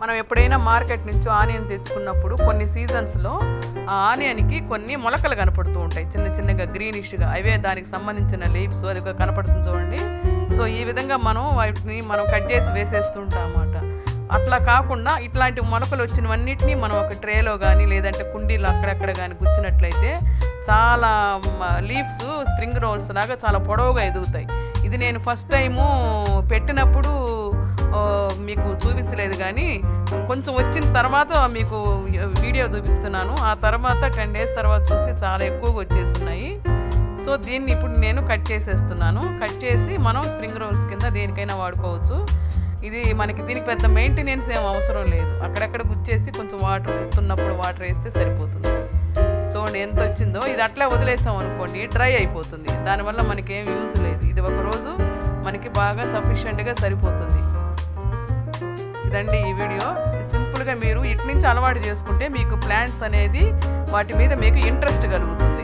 మనం ఎప్పుడైనా మార్కెట్ నుంచి ఆనియన్ తెచ్చుకున్నప్పుడు కొన్ని సీజన్స్లో ఆ ఆనియన్కి కొన్ని మొలకలు కనపడుతూ ఉంటాయి. చిన్న చిన్నగా గ్రీనిష్గా. అవే దానికి సంబంధించిన లీవ్స్ అది ఒక కనపడుతుంది చూడండి. సో ఈ విధంగా మనం వాటిని మనం కట్ చేసి వేసేస్తుంటాం అన్నమాట. అట్లా కాకుండా ఇట్లాంటి మొలకలు వచ్చినవన్నిటినీ మనం ఒక ట్రేలో కానీ లేదంటే కుండీలో అక్కడక్కడ కానీ గుచ్చినట్లయితే చాలా లీవ్స్ స్ప్రింగ్ రోల్స్ లాగా చాలా పొడవుగా ఎదుగుతాయి. ఇది నేను ఫస్ట్ టైము పెట్టినప్పుడు మీకు నచ్చలేదు కానీ కొంచెం వచ్చిన తర్వాత మీకు వీడియో చూపిస్తున్నాను. ఆ తర్వాత టెన్ డేస్ తర్వాత చూస్తే చాలా ఎక్కువగా వచ్చేస్తున్నాయి. సో దీన్ని ఇప్పుడు నేను కట్ చేసేస్తున్నాను. కట్ చేసి మనం స్ప్రింగ్ రోల్స్ కింద దేనికైనా వాడుకోవచ్చు. ఇది మనకి దీనికి పెద్ద మెయింటెనెన్స్ ఏం అవసరం లేదు. అక్కడక్కడ గుచ్చేసి కొంచెం వాటర్ ఉత్తున్నప్పుడు వాటర్ వేస్తే సరిపోతుంది. చూడండి ఎంత వచ్చిందో. ఇది అట్లా వదిలేసాం అనుకోండి డ్రై అయిపోతుంది. దానివల్ల మనకి యూజ్ లేదు. ఇది ఒక రోజు మనకి బాగా సఫిషియెంట్గా సరిపోతుంది. ఇదండి ఈ వీడియో. సింపుల్గా మీరు ఇటు నుంచి అలవాటు చేసుకుంటే మీకు ప్లాంట్స్ అనేది వాటి మీద మీకు ఇంట్రెస్ట్ కలుగుతుంది.